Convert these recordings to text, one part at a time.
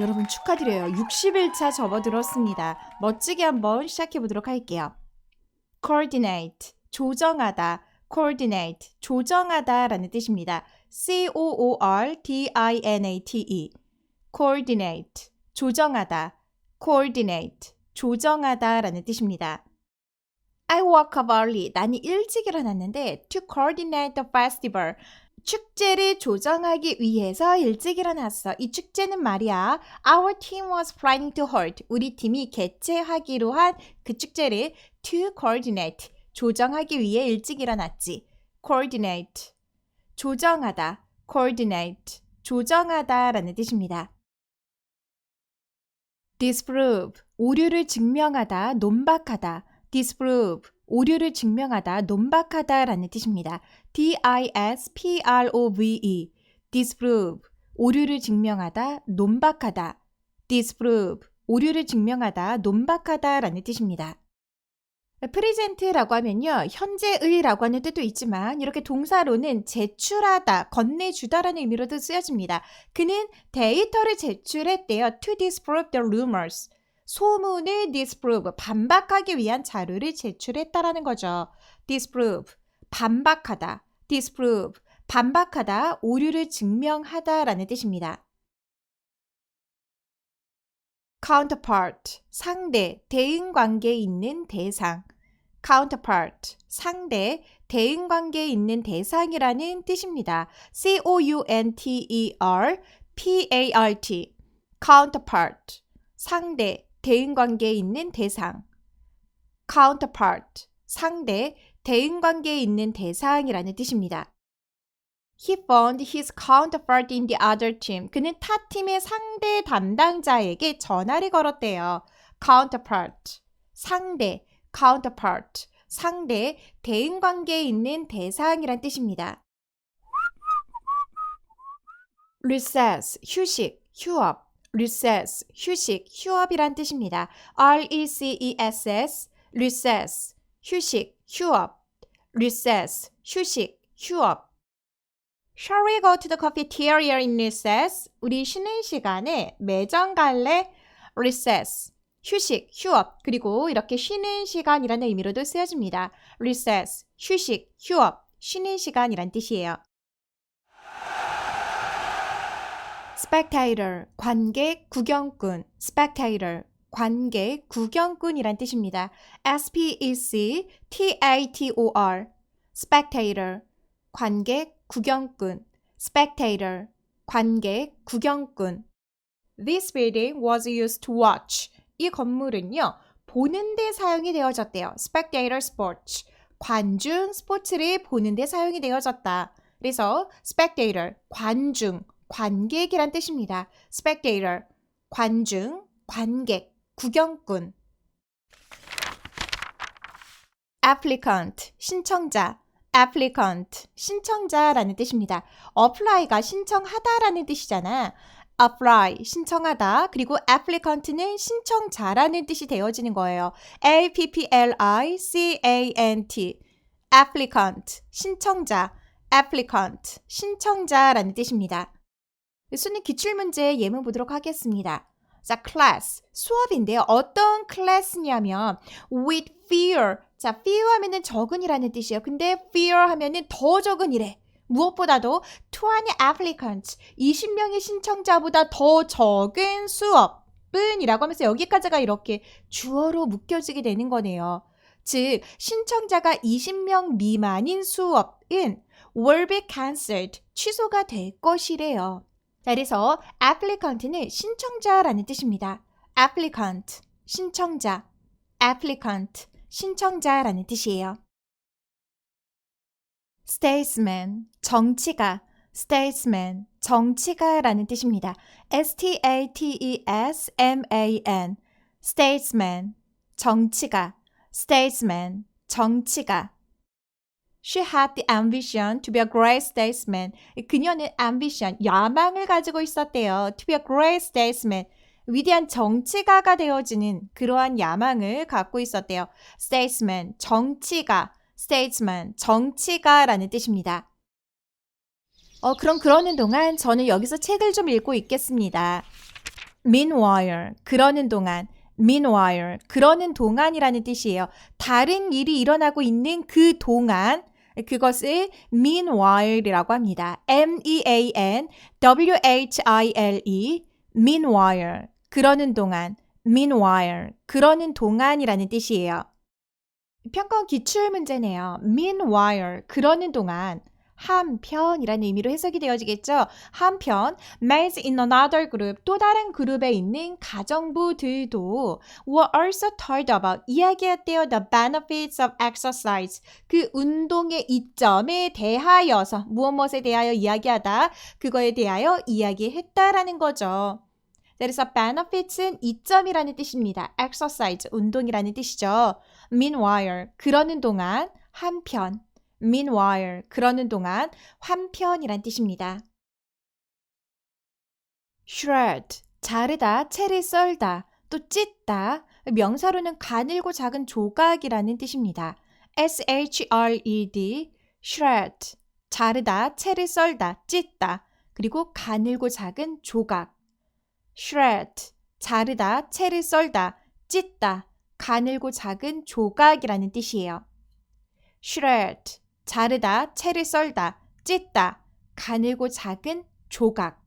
여러분 축하드려요. 60일차 접어들었습니다. 멋지게 한번 시작해 보도록 할게요. coordinate 조정하다 coordinate 조정하다 라는 뜻입니다. C O O R D I N A T E coordinate 조정하다 coordinate 조정하다 라는 뜻입니다. I woke up early. 나는 일찍 일어났는데 to coordinate the festival. 축제를 조정하기 위해서 일찍 일어났어. 이 축제는 말이야. Our team was planning to hold. 우리 팀이 개최하기로 한 그 축제를 to coordinate. 조정하기 위해 일찍 일어났지. coordinate. 조정하다. coordinate. 조정하다 라는 뜻입니다. disprove. 오류를 증명하다, 논박하다. disprove. 오류를 증명하다, 논박하다 라는 뜻입니다. D-I-S-P-R-O-V-E. disprove. 오류를 증명하다, 논박하다. disprove. 오류를 증명하다, 논박하다라는 뜻입니다. 프리젠트라고 하면요. 현재의라고 하는 뜻도 있지만 이렇게 동사로는 제출하다, 건네주다라는 의미로도 쓰여집니다. 그는 데이터를 제출했대요. to disprove the rumors. 소문을 disprove, 반박하기 위한 자료를 제출했다라는 거죠. disprove, 반박하다. Disprove, 반박하다, 오류를 증명하다라는 뜻입니다. counterpart, 상대, 대응 관계에 있는 대상. counterpart, 상대, 대응 관계에 있는 대상이라는 뜻입니다. C-O-U-N-T-E-R-P-A-R-T, counterpart, 상대, 대응 관계에 있는 대상. counterpart, 상대, 대응 관계에 있는 대상이라는 뜻입니다. He found his counterpart in the other team. 그는 타 팀의 상대 담당자에게 전화를 걸었대요. counterpart, 상대, counterpart, 상대, 대응 관계에 있는 대상이란 뜻입니다. recess, 휴식, 휴업, recess, 휴식, 휴업이란 뜻입니다. R-E-C-E-S-S, recess, 휴식, 휴업, recess, 휴식, 휴업. Shall we go to the cafeteria in recess? 우리 쉬는 시간에 매점 갈래? recess, 휴식, 휴업, 그리고 이렇게 쉬는 시간이라는 의미로도 쓰여집니다. recess, 휴식, 휴업, 쉬는 시간이란 뜻이에요. spectator, 관객, 구경꾼, spectator, 관객, 구경꾼이란 뜻입니다. S-P-E-C-T-A-T-O-R, spectator, 관객, 구경꾼, spectator, 관객, 구경꾼. This building was used to watch. 이 건물은요, 보는데 사용이 되어졌대요. spectator sports. 관중 스포츠를 보는데 사용이 되어졌다. 그래서 spectator, 관중, 관객이란 뜻입니다. spectator, 관중, 관객, 구경꾼. applicant, 신청자. applicant, 신청자라는 뜻입니다. apply가 신청하다라는 뜻이잖아. apply, 신청하다. 그리고 applicant는 신청자라는 뜻이 되어지는 거예요. A-P-P-L-I-C-A-N-T, applicant, 신청자, applicant, 신청자라는 뜻입니다. 순위 기출문제 예문 보도록 하겠습니다. 자, class, 수업인데요. 어떤 클래스냐면 with fear. 자, fear 하면은 적은이라는 뜻이에요. 근데 fear 하면은 더 적은이래. 무엇보다도 20 applicants, 20명의 신청자보다 더 적은 수업은 이라고 하면서 여기까지가 이렇게 주어로 묶여지게 되는 거네요. 즉, 신청자가 20명 미만인 수업은 will be cancelled, 취소가 될 것이래요. 자, 그래서 applicant는 신청자라는 뜻입니다. applicant, 신청자, applicant, 신청자라는 뜻이에요. statesman, 정치가, statesman, 정치가라는 뜻입니다. S-T-A-T-E-S-M-A-N, statesman, 정치가, statesman, 정치가. She had the ambition to be a great statesman. 그녀는 ambition, 야망을 가지고 있었대요. To be a great statesman. 위대한 정치가가 되어지는 그러한 야망을 갖고 있었대요. statesman, 정치가, statesman, 정치가라는 뜻입니다. 어, 그럼 그러는 동안 저는 여기서 책을 좀 읽고 있겠습니다. meanwhile 그러는 동안 meanwhile 그러는 동안이라는 뜻이에요. 다른 일이 일어나고 있는 그 동안 그것을 meanwhile이라고 합니다. M E A N W H I L E meanwhile 그러는 동안 meanwhile 그러는 동안이라는 뜻이에요. 평가원 기출 문제네요. meanwhile 그러는 동안 한편이라는 의미로 해석이 되어지겠죠. 한편 males in another group 또 다른 그룹에 있는 가정부들도 were also told about 이야기했대요. the benefits of exercise 그 운동의 이점에 대하여서 무엇 무엇에 대하여 이야기하다 그거에 대하여 이야기했다라는 거죠. 그래서 benefits은 이점이라는 뜻입니다. exercise 운동이라는 뜻이죠. meanwhile 그러는 동안 한편 meanwhile 그러는 동안 한편이란 뜻입니다. shred 자르다, 채를 썰다, 또 찢다. 명사로는 가늘고 작은 조각이라는 뜻입니다. s-h-r-e-d shred 자르다, 채를 썰다, 찢다. 그리고 가늘고 작은 조각 shred 자르다, 채를 썰다, 찢다. 가늘고 작은 조각이라는 뜻이에요. shred 자르다, 채를 썰다, 찢다, 가늘고 작은 조각.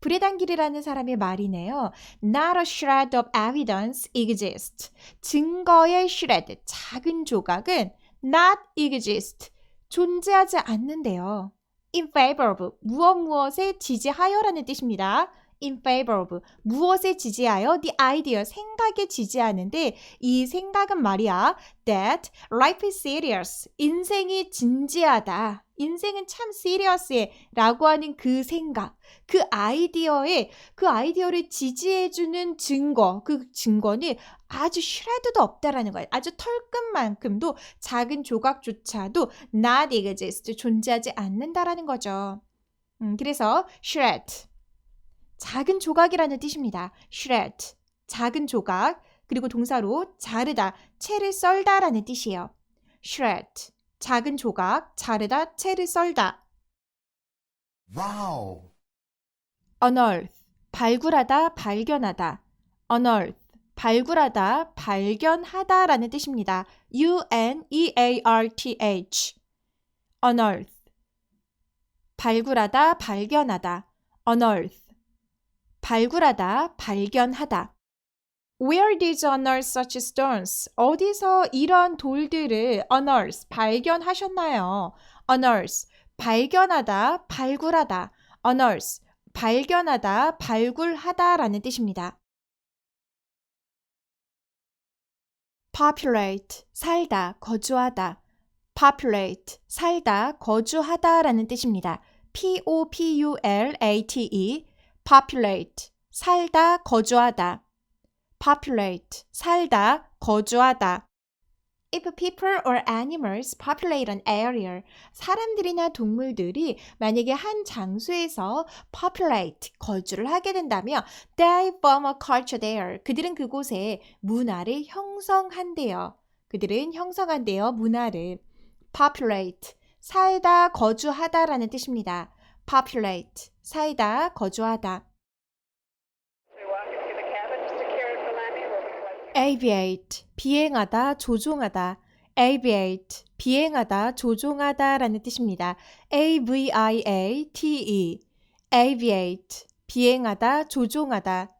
불의단길이라는 사람의 말이네요. Not a shred of evidence exists. 증거의 shred, 작은 조각은 not exist, 존재하지 않는데요. In favor of, 무엇 무엇에 지지하여라는 뜻입니다. In favor of, 무엇에 지지하여 the idea, 생각에 지지하는데 이 생각은 말이야 that life is serious, 인생이 진지하다. 인생은 참 serious해 라고 하는 그 생각, 그 아이디어에 그 아이디어를 지지해주는 증거, 그 증거는 아주 shred도 없다라는 거예요. 아주 털끝만큼도 작은 조각조차도 not exist, 존재하지 않는다라는 거죠. 음, 그래서 shred, 작은 조각이라는 뜻입니다. shred, 작은 조각, 그리고 동사로 자르다, 채를 썰다라는 뜻이에요. shred, 작은 조각, 자르다, 채를 썰다. Wow. unearth, 발굴하다, 발견하다. unearth, 발굴하다, 발견하다라는 뜻입니다. U-N-E-A-R-T-H. unearth, 발굴하다, 발견하다. unearth, 발굴하다, 발견하다. Where did unearth such stones? 어디서 이런 돌들을 unearth, 발견하셨나요? unearth, 발견하다, 발굴하다. unearth, 발견하다, 발굴하다라는 뜻입니다. populate, 살다, 거주하다. populate, 살다, 거주하다라는 뜻입니다. P-O-P-U-L-A-T-E, populate, 살다, 거주하다. populate, 살다, 거주하다. If people or animals populate an area, 사람들이나 동물들이 만약에 한 장소에서 populate, 거주를 하게 된다면 they form a culture there. 그들은 그곳에 문화를 형성한대요. 그들은 형성한대요, 문화를. populate, 살다, 거주하다라는 뜻입니다. populate, 살다, 거주하다. Aviate, 비행하다, 조종하다. aviate, 비행하다, 조종하다 라는 뜻입니다. A-V-I-A-T-E, aviate, 비행하다, 조종하다.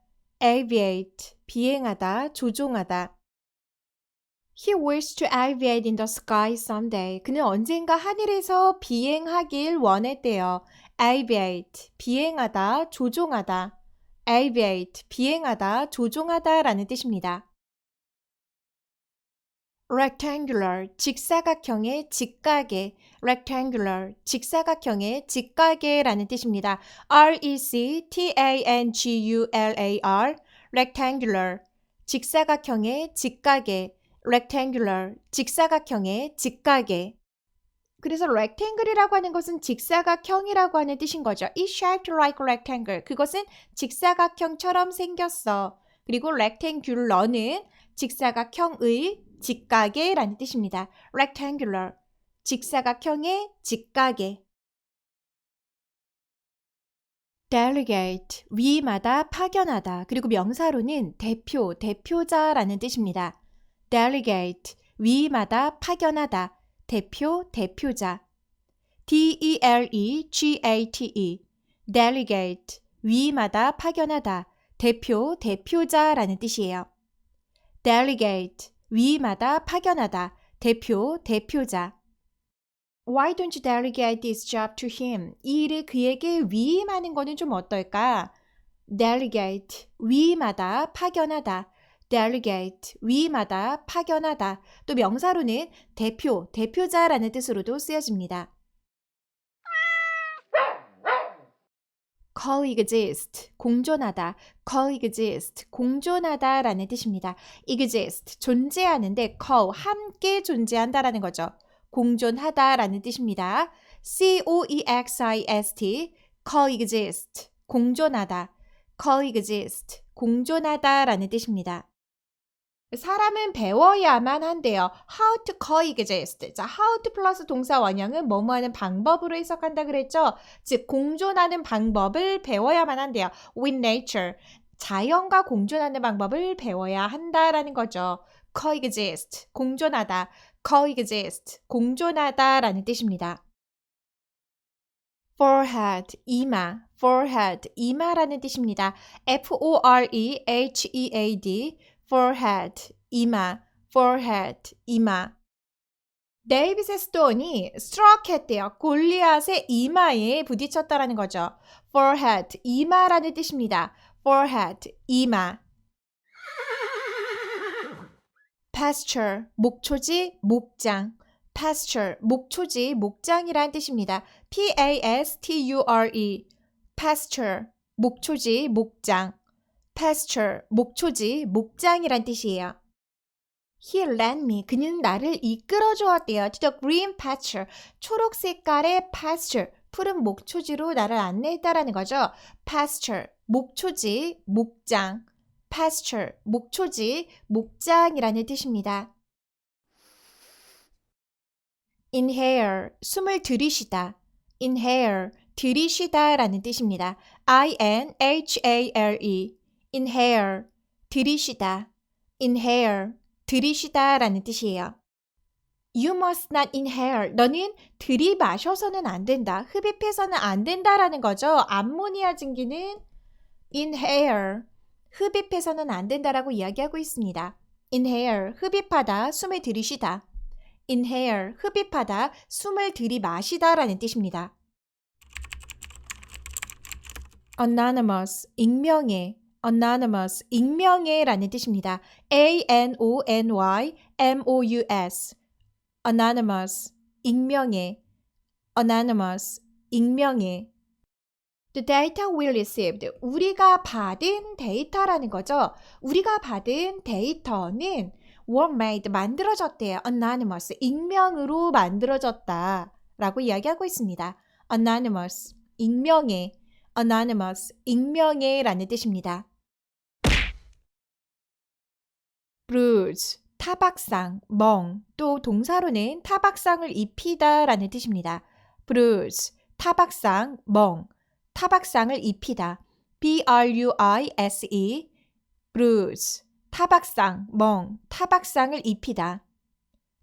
aviate, 비행하다, 조종하다. He wished to aviate in the sky someday. 그는 언젠가 하늘에서 비행하길 원했대요. Aviate, 비행하다, 조종하다. aviate, 비행하다, 조종하다라는 뜻입니다. rectangular, 직사각형의 직각의 rectangular, 직사각형의 직각의라는 뜻입니다. R-E-C-T-A-N-G-U-L-A-R, rectangular, 직사각형의 직각의 rectangular, 직사각형의 직각의 그래서 rectangle이라고 하는 것은 직사각형이라고 하는 뜻인 거죠. It shaped like rectangle. 그것은 직사각형처럼 생겼어. 그리고 rectangular는 직사각형의 직각의라는 뜻입니다. rectangular, 직사각형의 직각의 delegate, 위임하다, 파견하다. 그리고 명사로는 대표, 대표자라는 뜻입니다. delegate, 위임하다, 파견하다. 대표, 대표자. D-E-L-E-G-A-T-E, delegate, 위임하다, 파견하다. 대표, 대표자라는 뜻이에요. delegate, 위임하다, 파견하다. 대표, 대표자. Why don't you delegate this job to him? 이 일을 그에게 위임하는 거는 좀 어떨까? delegate, 위임하다, 파견하다. Delegate, 위임하다, 파견하다. 또 명사로는 대표, 대표자라는 뜻으로도 쓰여집니다. coexist, 공존하다, coexist, 공존하다라는 뜻입니다. exist, 존재하는데 co, 함께 존재한다라는 거죠. 공존하다라는 뜻입니다. C-O-E-X-I-S-T, coexist, 공존하다, coexist, 공존하다라는 뜻입니다. 사람은 배워야만 한대요. How to coexist. 자, how to 플러스 동사 원형은 뭐뭐 하는 방법으로 해석한다 그랬죠? 즉, 공존하는 방법을 배워야만 한대요. With nature. 자연과 공존하는 방법을 배워야 한다라는 거죠. coexist. 공존하다. coexist. 공존하다라는 뜻입니다. forehead. 이마. forehead. 이마라는 뜻입니다. F-O-R-E-H-E-A-D. Forehead, 이마, forehead, 이마. 데이빗의 스톤이 struck 했대요. 골리앗의 이마에 부딪혔다라는 거죠. forehead, 이마라는 뜻입니다. forehead, 이마. pasture, 목초지, 목장. pasture, 목초지, 목장이라는 뜻입니다. P-A-S-T-U-R-E, pasture, 목초지, 목장. Pasture, 목초지, 목장이란 뜻이에요. He led me. 그는 나를 이끌어 주었대요. To the green pasture. 초록 색깔의 pasture. 푸른 목초지로 나를 안내했다라는 거죠. pasture, 목초지, 목장. pasture, 목초지, 목장이라는 뜻입니다. inhale, 숨을 들이쉬다. inhale, 들이쉬다라는 뜻입니다. I-N-H-A-L-E, inhale, 들이쉬다. inhale, 들이쉬다 라는 뜻이에요. You must not inhale. 너는 들이마셔서는 안 된다. 흡입해서는 안 된다라는 거죠. 암모니아 증기는 inhale, 흡입해서는 안 된다라고 이야기하고 있습니다. inhale, 흡입하다, 숨을 들이쉬다. inhale, 흡입하다, 숨을 들이마시다라는 뜻입니다. anonymous, 익명의, anonymous, 익명의라는 뜻입니다. A-N-O-N-Y-M-O-U-S, anonymous, 익명의, anonymous, 익명의. The data we received, 우리가 받은 데이터라는 거죠. 우리가 받은 데이터는 were made, 만들어졌대요. anonymous, 익명으로 만들어졌다. 라고 이야기하고 있습니다. anonymous, 익명의, anonymous, 익명의 라는 뜻입니다. Bruise, 타박상, 멍, 또 동사로는 타박상을 입히다 라는 뜻입니다. bruise, 타박상, 멍, 타박상을 입히다. b-r-u-i-s-e, bruise, 타박상, 멍, 타박상을 입히다.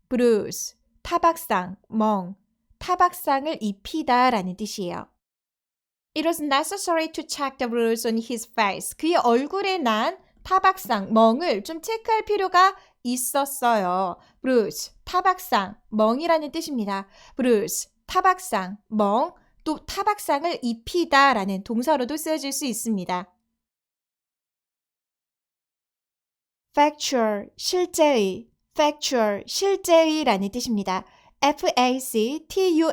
bruise, 타박상, 멍, 타박상을 입히다 라는 뜻이에요. It was necessary to check the bruise on his face. 그의 얼굴에 난 타박상, 멍을 좀 체크할 필요가 있었어요. bruise, 타박상, 멍이라는 뜻입니다. bruise, 타박상, 멍, 또 타박상을 입히다 라는 동사로도 쓰여질 수 있습니다. factual, 실제의, factual, 실제의 라는 뜻입니다. f-a-c-t-u-a-l,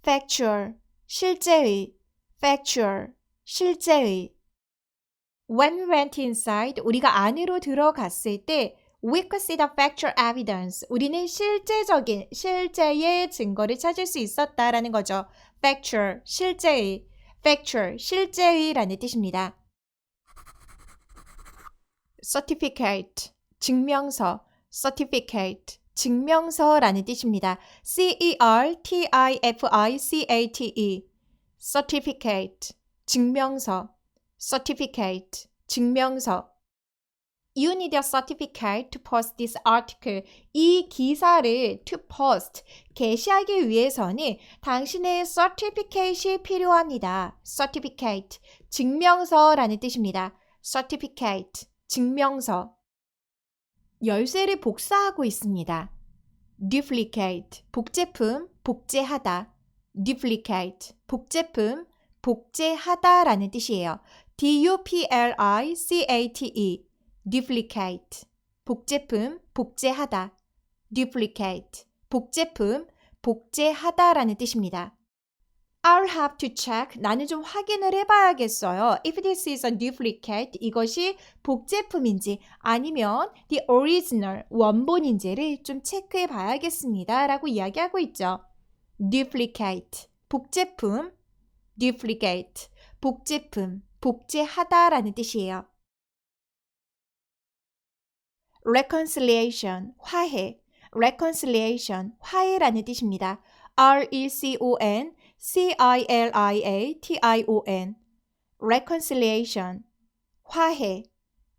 factual, 실제의, factual, 실제의. When we went inside, 우리가 안으로 들어갔을 때 we could see the factual evidence. 우리는 실제적인, 실제의 증거를 찾을 수 있었다라는 거죠. factual, 실제의, factual, 실제의라는 뜻입니다. certificate, 증명서, certificate, 증명서라는 뜻입니다. C-E-R-T-I-F-I-C-A-T-E, certificate, 증명서. Certificate, 증명서. You need a certificate to post this article. 이 기사를 to post, 게시하기 위해서는 당신의 certificate이 필요합니다. certificate, 증명서라는 뜻입니다. certificate, 증명서. 열쇠를 복사하고 있습니다. duplicate, 복제품, 복제하다. duplicate, 복제품, 복제하다라는 뜻이에요. D-U-P-L-I-C-A-T-E, duplicate, 복제품, 복제하다. duplicate, 복제품, 복제하다라는 뜻입니다. I'll have to check. 나는 좀 확인을 해봐야겠어요. If this is a duplicate, 이것이 복제품인지 아니면 the original, 원본인지를 좀 체크해 봐야겠습니다. 라고 이야기하고 있죠. duplicate, 복제품, duplicate, 복제품, 복제하다라는 뜻이에요. reconciliation, 화해, reconciliation, 화해라는 뜻입니다. R-E-C-O-N, C-I-L-I-A-T-I-O-N, reconciliation, 화해,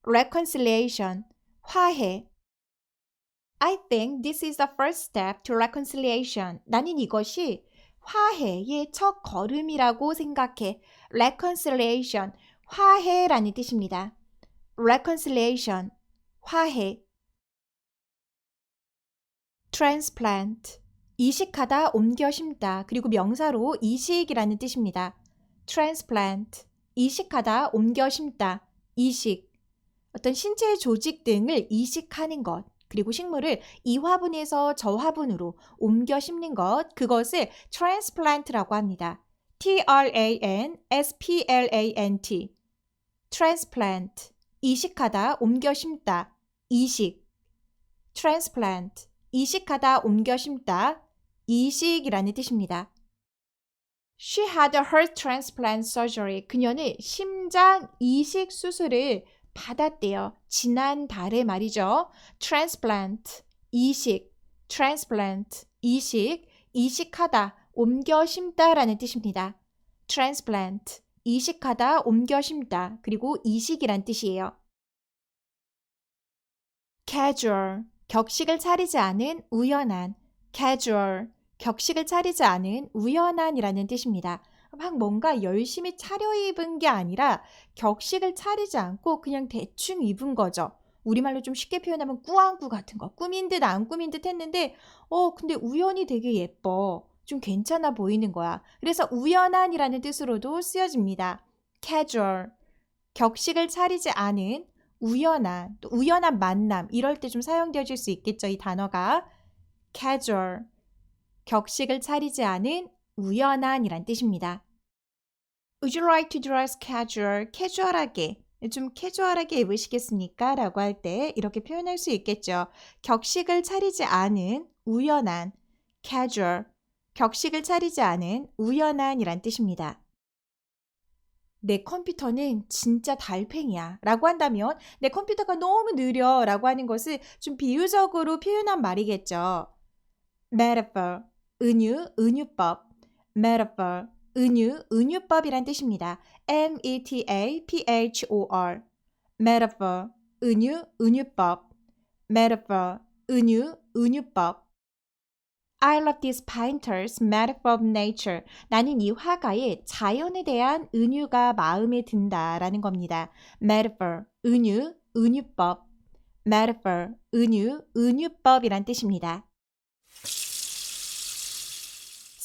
reconciliation, 화해. I think this is the first step to reconciliation. 나는 이것이 화해의 첫 걸음이라고 생각해. reconciliation, 화해라는 뜻입니다. reconciliation, 화해. transplant, 이식하다, 옮겨 심다. 그리고 명사로 이식이라는 뜻입니다. transplant, 이식하다, 옮겨 심다. 이식. 어떤 신체 조직 등을 이식하는 것. 그리고 식물을 이 화분에서 저 화분으로 옮겨 심는 것. 그것을 transplant라고 합니다. T-R-A-N-S-P-L-A-N-T. transplant. 이식하다, 옮겨 심다. 이식. transplant. 이식하다, 옮겨 심다. 이식이라는 뜻입니다. She had a heart transplant surgery. 그녀는 심장 이식 수술을 받았대요. 지난 달에 말이죠. transplant, 이식, transplant, 이식, 이식하다, 옮겨 심다라는 뜻입니다. transplant, 이식하다, 옮겨 심다, 그리고 이식이란 뜻이에요. casual, 격식을 차리지 않은 우연한, casual, 격식을 차리지 않은 우연한이라는 뜻입니다. 막 뭔가 열심히 차려입은 게 아니라 격식을 차리지 않고 그냥 대충 입은 거죠. 우리말로 좀 쉽게 표현하면 꾸안꾸 같은 거. 꾸민 듯 안 꾸민 듯 했는데, 어, 근데 우연히 되게 예뻐. 좀 괜찮아 보이는 거야. 그래서 우연한이라는 뜻으로도 쓰여집니다. casual. 격식을 차리지 않은 우연한, 또 우연한 만남. 이럴 때 좀 사용되어질 수 있겠죠. 이 단어가. casual. 격식을 차리지 않은 우연한이란 뜻입니다. Would you like to dress casual? 캐주얼하게. 좀 캐주얼하게 입으시겠습니까? 라고 할 때 이렇게 표현할 수 있겠죠. 격식을 차리지 않은 우연한 casual. 격식을 차리지 않은 우연한이란 뜻입니다. 내 컴퓨터는 진짜 달팽이야 라고 한다면 내 컴퓨터가 너무 느려 라고 하는 것을 좀 비유적으로 표현한 말이겠죠. metaphor, 은유, 은유법, metaphor, 은유, 은유법이란 뜻입니다. M-E-T-A-P-H-O-R, metaphor, 은유, 은유법, metaphor, 은유, 은유법. I love this painter's metaphor of nature. 나는 이 화가의 자연에 대한 은유가 마음에 든다라는 겁니다. metaphor, 은유, 은유법. metaphor, 은유, 은유법이란 뜻입니다.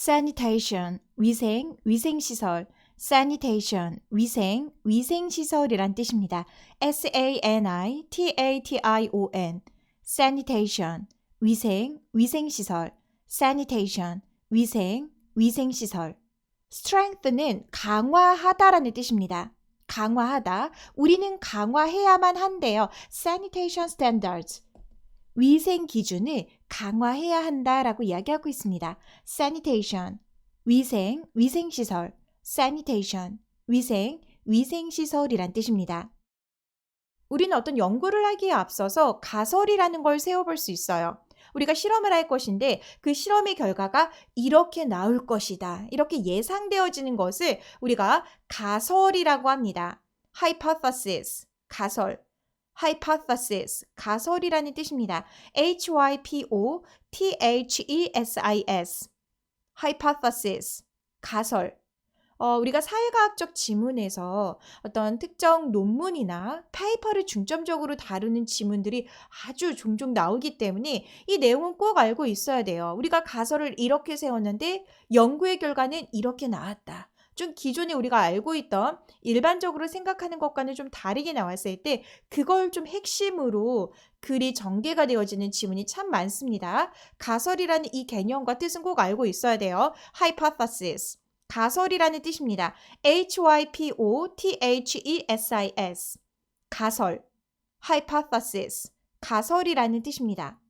Sanitation, 위생, 위생 시설. sanitation, 위생, 위생 시설이란 뜻입니다. S-A-N-I-T-A-T-I-O-N, sanitation, 위생, 위생 시설. sanitation, 위생, 위생 시설. strength는 강화하다라는 뜻입니다. 강화하다. 우리는 강화해야만 한대요. sanitation standards. 위생 기준을 강화해야 한다라고 이야기하고 있습니다. sanitation, 위생, 위생 시설, sanitation, 위생, 위생 시설이란 뜻입니다. 우리는 어떤 연구를 하기에 앞서서 가설이라는 걸 세워볼 수 있어요. 우리가 실험을 할 것인데 그 실험의 결과가 이렇게 나올 것이다. 이렇게 예상되어지는 것을 우리가 가설이라고 합니다. hypothesis, 가설. Hypothesis, 가설이라는 뜻입니다. H-Y-P-O-T-H-E-S-I-S, hypothesis, 가설. 어, 우리가 사회과학적 지문에서 어떤 특정 논문이나 페이퍼를 중점적으로 다루는 지문들이 아주 종종 나오기 때문에 이 내용은 꼭 알고 있어야 돼요. 우리가 가설을 이렇게 세웠는데 연구의 결과는 이렇게 나왔다. 좀 기존에 우리가 알고 있던 일반적으로 생각하는 것과는 좀 다르게 나왔을 때 그걸 좀 핵심으로 글이 전개가 되어지는 지문이 참 많습니다. 가설이라는 이 개념과 뜻은 꼭 알고 있어야 돼요. hypothesis. 가설이라는 뜻입니다. H-Y-P-O-T-H-E-S-I-S. 가설. hypothesis. 가설이라는 뜻입니다.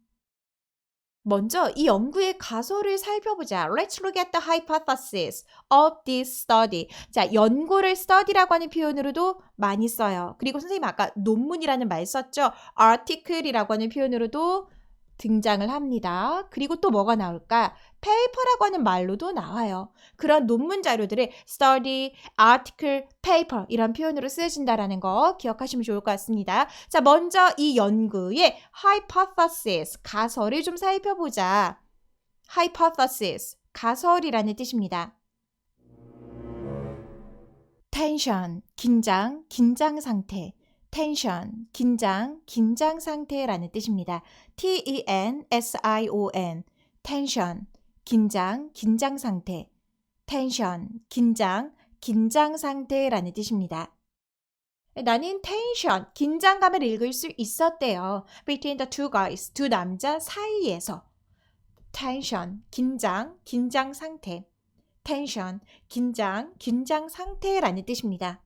먼저 이 연구의 가설을 살펴보자. Let's look at the hypothesis of this study. 자, 연구를 study라고 하는 표현으로도 많이 써요. 그리고 선생님 아까 논문이라는 말 썼죠? article이라고 하는 표현으로도 등장을 합니다. 그리고 또 뭐가 나올까? paper라고 하는 말로도 나와요. 그런 논문 자료들을 study, article, paper 이런 표현으로 쓰여진다라는 거 기억하시면 좋을 것 같습니다. 자, 먼저 이 연구의 hypothesis, 가설을 좀 살펴보자. hypothesis, 가설이라는 뜻입니다. tension, 긴장, 긴장 상태. 텐션, 긴장, 긴장 상태라는 뜻입니다. T-E-N-S-I-O-N, 텐션, 긴장, 긴장 상태. 텐션, 긴장, 긴장 상태라는 뜻입니다. 나는 텐션, 긴장감을 읽을 수 있었대요. Between the two guys, 두 남자 사이에서. 텐션, 긴장, 긴장 상태. 텐션, 긴장, 긴장 상태라는 뜻입니다.